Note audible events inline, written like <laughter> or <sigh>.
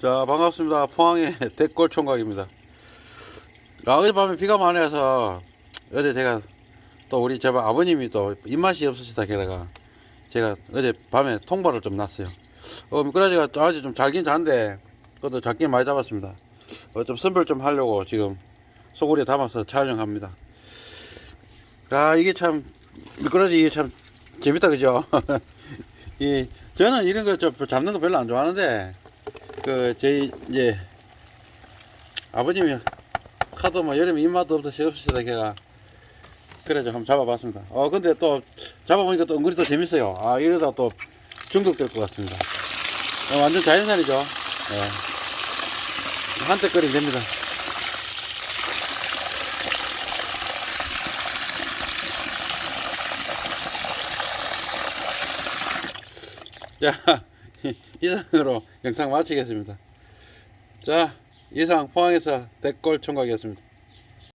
자 반갑습니다. 포항의 <laughs> 대골 총각입니다. 아, 어젯밤에 비가 많이 와서 어제 제가 또 우리 제발 아버님이 또 입맛이 없으시다 게다가 제가 어제 밤에 통발을 좀 났어요. 어 미꾸라지가 또 아주 좀 잘긴 잔데 그것도 작긴 많이 잡았습니다. 어, 좀 선별 좀 하려고 지금 소고리에 담아서 촬영합니다. 아 이게 참 미꾸라지 이게 참 재밌다 그죠? <laughs> 이 저는 이런 거 좀 잡는 거 별로 안 좋아하는데 그 저희 이제 아버님이 하도 뭐 여름에 입맛도 없다 시없으시다 걔가 그래서 한번 잡아봤습니다. 어 근데 또 잡아보니까 또 은근히 또 재밌어요. 아 이러다 또 중독될 것 같습니다. 어, 완전 자연산이죠. 예. 한때 끓이면 됩니다. <laughs> 자 <laughs> 이상으로 영상 마치겠습니다. 자 이상 포항에서 대골 총각이었습니다.